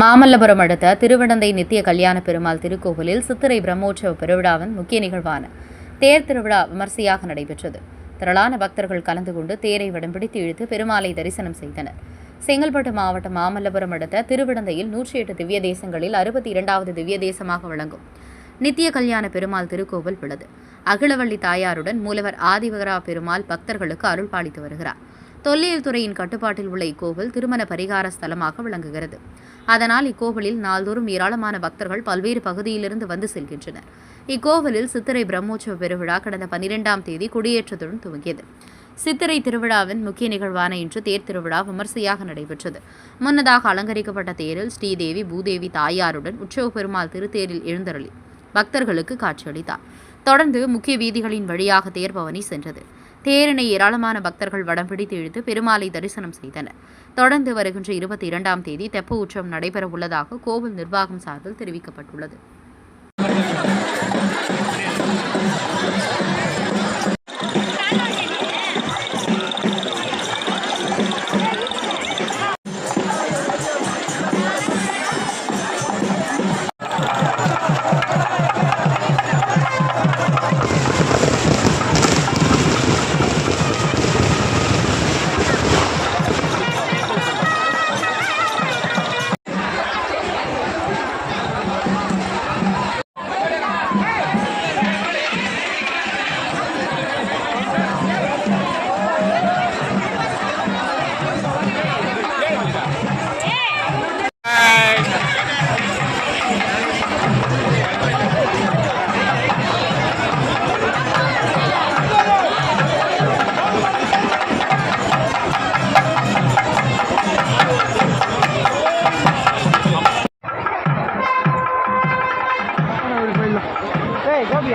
மாமல்லபுரம் அடுத்த திருவிடந்தை நித்திய கல்யாண பெருமாள் திருக்கோவிலில் சித்திரை பிரம்மோற்சவ பெருவிழாவின் முக்கிய நிகழ்வான தேர் திருவிழா விமர்சையாக நடைபெற்றது. திரளான பக்தர்கள் கலந்து கொண்டு தேரை வடம் பிடித்து இழுத்து பெருமாளை தரிசனம் செய்தனர். செங்கல்பட்டு மாவட்டம் மாமல்லபுரம் அடுத்த திருவிடந்தையில் நூற்றி எட்டு திவ்ய தேசங்களில் அறுபத்தி இரண்டாவது திவ்ய தேசமாக விளங்கும் நித்திய கல்யாண பெருமாள் திருக்கோவில் உள்ளது. அகிலவள்ளி தாயாருடன் மூலவர் ஆதிவகரா பெருமாள் பக்தர்களுக்கு அருள் பாலித்து வருகிறார். தொல்லியல் துறையின் கட்டுப்பாட்டில் உள்ள இக்கோவில் திருமண பரிகார ஸ்தலமாக விளங்குகிறது. அதனால் இக்கோவிலில் நாள்தோறும் ஏராளமான பக்தர்கள் பல்வேறு பகுதியிலிருந்து வந்து செல்கின்றனர். இக்கோவிலில் சித்திரை பிரம்மோற்சவ பெருவிழா கடந்த பனிரெண்டாம் தேதி கொடியேற்றத்துடன் துவங்கியது. சித்திரை திருவிழாவின் முக்கிய நிகழ்வான இன்று தேர் திருவிழா விமர்சையாக நடைபெற்றது. முன்னதாக அலங்கரிக்கப்பட்ட தேரில் ஸ்ரீதேவி பூதேவி தாயாருடன் உற்சவ பெருமாள் திருத்தேரில் எழுந்தருளி பக்தர்களுக்கு காட்சியளித்தார். தொடர்ந்து முக்கிய வீதிகளின் வழியாக தேர்பவனி சென்றது. தேரினை ஏராளமான பக்தர்கள் வடம் பிடித்து இழுத்து பெருமாளை தரிசனம் செய்தனர். தொடர்ந்து வருகின்ற இருபத்தி இரண்டாம் தேதி தெப்ப உற்சவம் நடைபெற உள்ளதாக கோவில் நிர்வாகம் சார்பில் தெரிவிக்கப்பட்டுள்ளது. 对小比